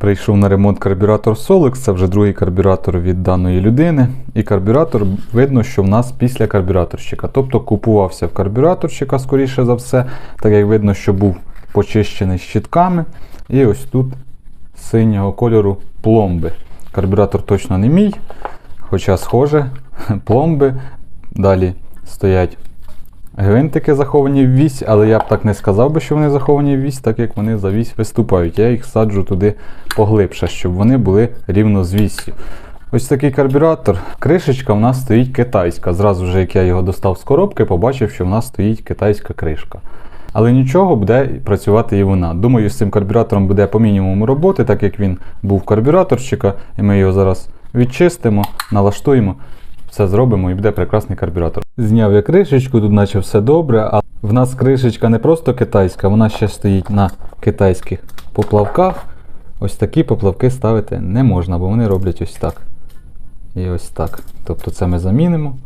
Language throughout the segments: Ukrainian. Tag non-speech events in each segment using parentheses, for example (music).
Прийшов на ремонт карбюратор Solex, це вже другий карбюратор від даної людини. І карбюратор видно, що в нас після карбюраторщика. Тобто купувався в карбюраторщика, скоріше за все, так як видно, що був почищений щітками. І ось тут синього кольору пломби. Карбюратор точно не мій, хоча схоже, (laughs) пломби. Далі стоять гвинтики заховані в вісь, але я б так не сказав би, що вони заховані в вісь, так як вони за вісь виступають. Я їх саджу туди поглибше, щоб вони були рівно з віссю. Ось такий карбюратор. Кришечка в нас стоїть китайська. Зразу ж, як я його достав з коробки, побачив, що в нас стоїть китайська кришка. Але нічого буде працювати і вона. Думаю, з цим карбюратором буде по мінімуму роботи, так як він був карбюраторщика, і ми його зараз відчистимо, налаштуємо, все зробимо і буде прекрасний карбюратор. Зняв я кришечку, тут наче все добре, а в нас кришечка не просто китайська, вона ще стоїть на китайських поплавках. Ось такі поплавки ставити не можна, бо вони роблять ось так. І ось так. Тобто це ми замінимо.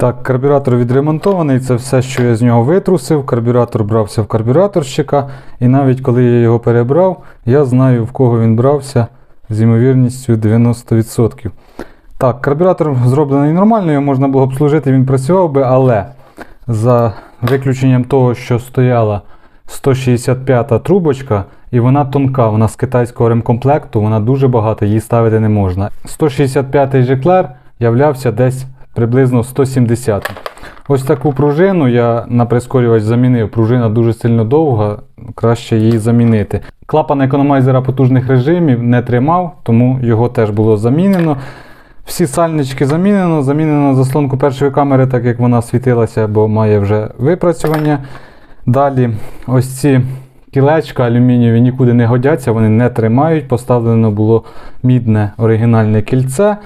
Так, карбюратор відремонтований, це все, що я з нього витрусив. Карбюратор брався в карбюраторщика. І навіть коли я його перебрав, я знаю, в кого він брався з ймовірністю 90%. Так, карбюратор зроблений нормально, його можна було обслужити, він працював би, але за виключенням того, що стояла 165-та трубочка, і вона тонка, вона з китайського ремкомплекту, вона дуже багата, її ставити не можна. 165-й жеклер являвся десь приблизно 170. Ось таку пружину я на прискорювач замінив. Пружина дуже сильно довга, краще її замінити. Клапан економайзера потужних режимів не тримав, тому його теж було замінено. Всі сальнички замінено, замінено заслонку першої камери, так як вона світилася, бо має вже випрацювання. Далі ось ці кілечка алюмінієві нікуди не годяться, вони не тримають. Поставлено було мідне оригінальне кільце.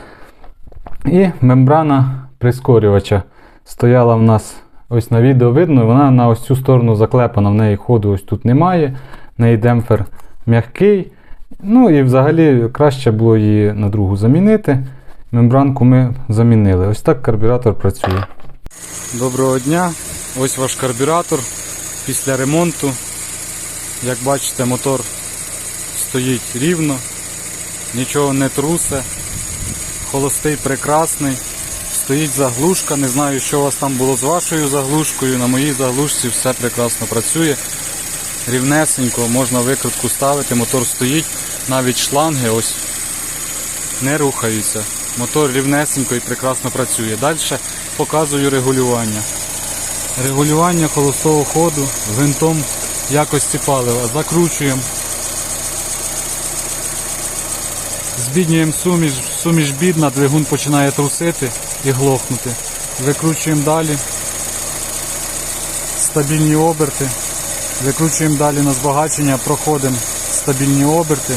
І мембрана прискорювача стояла в нас ось на відео видно, вона на ось цю сторону заклепана, в неї ходу ось тут немає. В неї демпфер м'який. Ну і взагалі краще було її на другу замінити. Мембранку ми замінили. Ось так карбюратор працює. Доброго дня! Ось ваш карбюратор після ремонту. Як бачите, мотор стоїть рівно, нічого не трусе. Холостий прекрасний. Стоїть заглушка. Не знаю, що у вас там було з вашою заглушкою. На моїй заглушці все прекрасно працює. Рівнесенько, можна викрутку ставити, мотор стоїть, навіть шланги ось не рухаються. Мотор рівнесенько і прекрасно працює. Далі показую регулювання. Регулювання холостого ходу гвинтом якості палива. Закручуємо. Збіднюємо суміш, суміш бідна, двигун починає трусити і глохнути. Викручуємо далі. Стабільні оберти. Викручуємо далі на збагачення, проходимо стабільні оберти.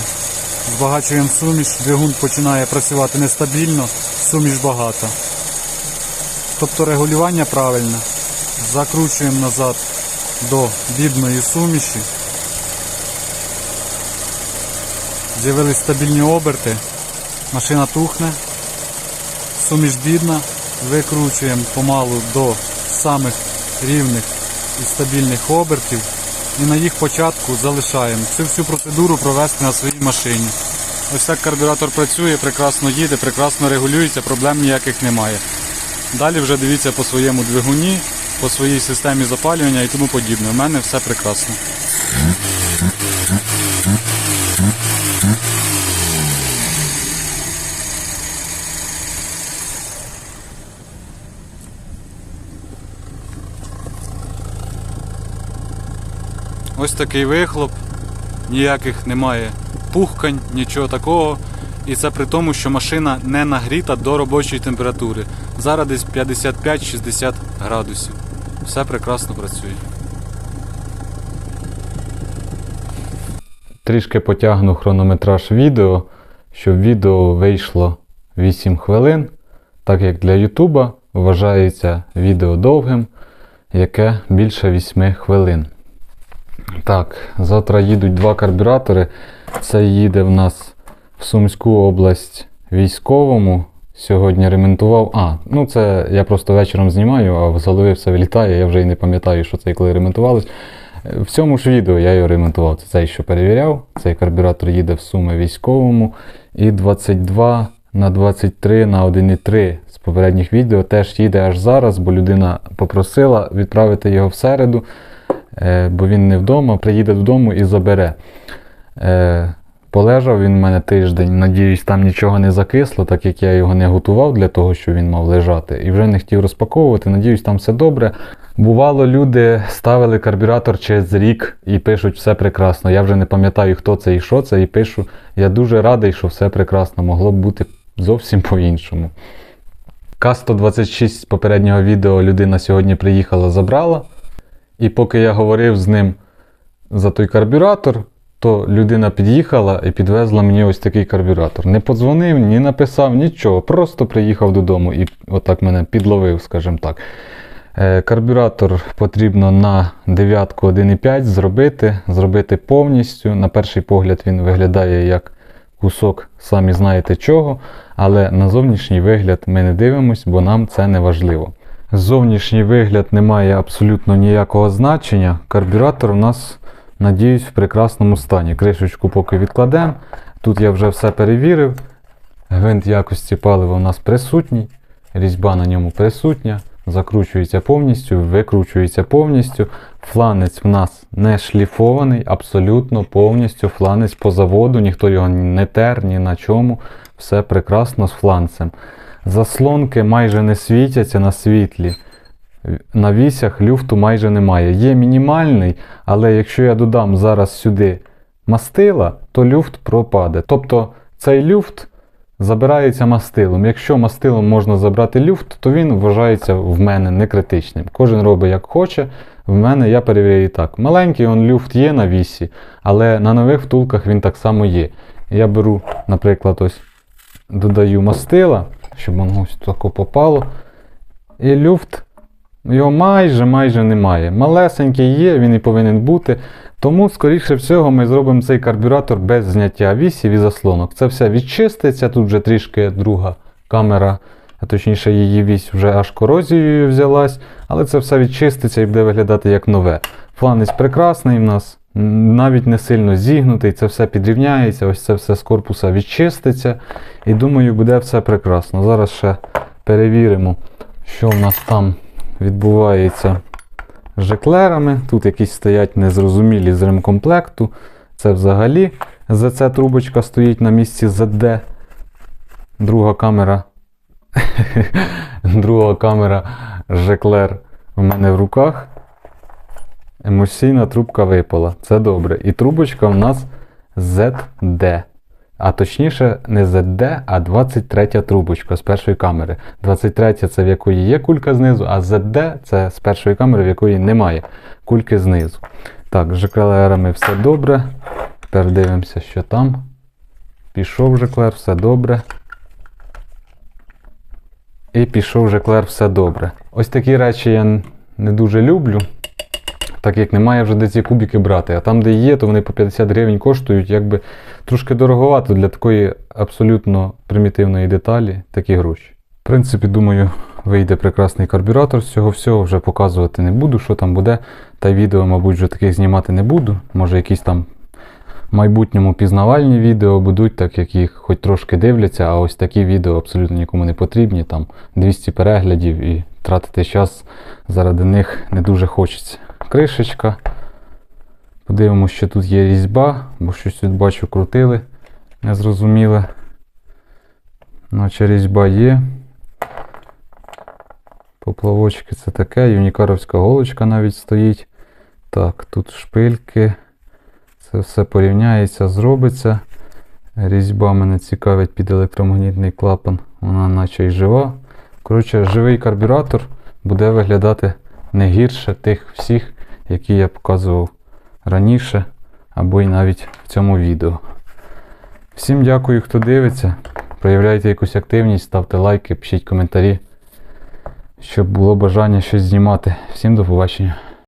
Збагачуємо суміш, двигун починає працювати нестабільно, суміш багата. Тобто регулювання правильне. Закручуємо назад до бідної суміші. З'явились стабільні оберти, машина тухне, суміш бідна, викручуємо помалу до самих рівних і стабільних обертів і на їх початку залишаємо. Цю всю процедуру провести на своїй машині. Ось так карбюратор працює, прекрасно їде, прекрасно регулюється, проблем ніяких немає. Далі вже дивіться по своєму двигуні, по своїй системі запалювання і тому подібне. У мене все прекрасно. Ось такий вихлоп, ніяких немає пухкань, нічого такого. І це при тому, що машина не нагріта до робочої температури. Зараз десь 55-60 градусів. Все прекрасно працює. Трішки потягну хронометраж відео, щоб відео вийшло 8 хвилин, так як для Ютуба вважається відео довгим, яке більше 8 хвилин. Так, завтра їдуть два карбюратори. Це їде в нас в Сумську область військовому сьогодні ремонтував. А, ну це я просто вечором знімаю, а з все вилітає, я вже і не пам'ятаю, що це і коли ремонтувалось. Е, В цьому ж відео я його ремонтував. Це цей, що перевіряв. Цей карбюратор їде в суми військовому. І 22 на 23 на 1,3 з попередніх відео теж їде аж зараз, бо людина попросила відправити його в середу, бо він не вдома, приїде додому і забере. Е, Полежав він в мене тиждень, надіюсь, там нічого не закисло, так як я його не готував для того, щоб він мав лежати. І вже не хотів розпаковувати. Надіюсь, там все добре. Бувало, люди ставили карбюратор через рік і пишуть все прекрасно. Я вже не пам'ятаю, хто це і що це, і пишу. Я дуже радий, що все прекрасно. Могло б бути зовсім по-іншому. К-126 з попереднього відео людина сьогодні приїхала, забрала. І поки я говорив з ним за той карбюратор, то людина під'їхала і підвезла мені ось такий карбюратор. Не подзвонив, ні написав, нічого. Просто приїхав додому і отак мене підловив, скажімо так. Е, Карбюратор потрібно на дев'ятку 1,5 зробити, зробити повністю. На перший погляд він виглядає як кусок, самі знаєте чого, але на зовнішній вигляд ми не дивимось, бо нам це не важливо. Зовнішній вигляд не має абсолютно ніякого значення. Карбюратор у нас, надіюсь, в прекрасному стані. Кришечку поки відкладемо. Тут я вже все перевірив. Гвинт якості палива у нас присутній, різьба на ньому присутня, закручується повністю, викручується повністю. Фланець в нас не шліфований, абсолютно повністю фланець по заводу, ніхто його не тер, ні на чому. Все прекрасно з фланцем. Заслонки майже не світяться на світлі. На вісях люфту майже немає. Є мінімальний, але якщо я додам зараз сюди мастила, то люфт пропаде. Тобто цей люфт забирається мастилом. Якщо мастилом можна забрати люфт, то він вважається в мене не критичним. Кожен робить як хоче. В мене я перевіряю так. Маленький он люфт є на вісі, але на нових втулках він так само є. Я беру, наприклад, ось додаю мастила, щоб воно ось тако попало. І люфт його майже майже немає. Малесенький є, він і повинен бути. Тому, скоріше всього, ми зробимо цей карбюратор без зняття вісів і заслонок. Це все відчиститься. Тут вже трішки друга камера, а точніше її вісь вже аж корозією взялась, але це все відчиститься і буде виглядати як нове. Фланець прекрасний в нас, навіть не сильно зігнутий, це все підрівняється, ось це все з корпуса відчиститься. І думаю, буде все прекрасно. Зараз ще перевіримо, що в нас там відбувається з жеклерами. Тут якісь стоять незрозумілі з ремкомплекту. Це взагалі ЗЦ трубочка стоїть на місці ZD. Друга камера. (laughs) Друга камера Жеклер в мене в руках. Емульсійна трубка випала. Це добре. І трубочка в нас ZD. А точніше, не ZD, а 23 трубочка з першої камери. 23 це в якої є кулька знизу, а ZD це з першої камери, в якої немає кульки знизу. Так, з жеклерами все добре. Тепер дивимося, що там. Пішов жеклер, все добре. І пішов жеклер, все добре. Ось такі речі я не дуже люблю. Так як немає вже де ці кубики брати. А там, де є, то вони по 50 гривень коштують, якби трошки дороговато для такої абсолютно примітивної деталі такі гроші. В принципі, думаю, вийде прекрасний карбюратор з цього всього, вже показувати не буду, що там буде. Та відео, мабуть, вже таких знімати не буду. Може, якісь там в майбутньому пізнавальні відео будуть, так як їх хоч трошки дивляться, а ось такі відео абсолютно нікому не потрібні. Там 200 переглядів і тратити час заради них не дуже хочеться. Кришечка. Подивимося, що тут є різьба, бо щось тут бачу крутили. Незрозуміле. Наче різьба є. Поплавочки це таке, юнікаровська голочка навіть стоїть. Так, тут шпильки. Це все порівняється, зробиться. Різьба мене цікавить під електромагнітний клапан. Вона наче й жива. Коротше, живий карбюратор буде виглядати не гірше тих всіх, які я показував раніше, або й навіть в цьому відео. Всім дякую, хто дивиться. Проявляйте якусь активність, ставте лайки, пишіть коментарі, щоб було бажання щось знімати. Всім до побачення.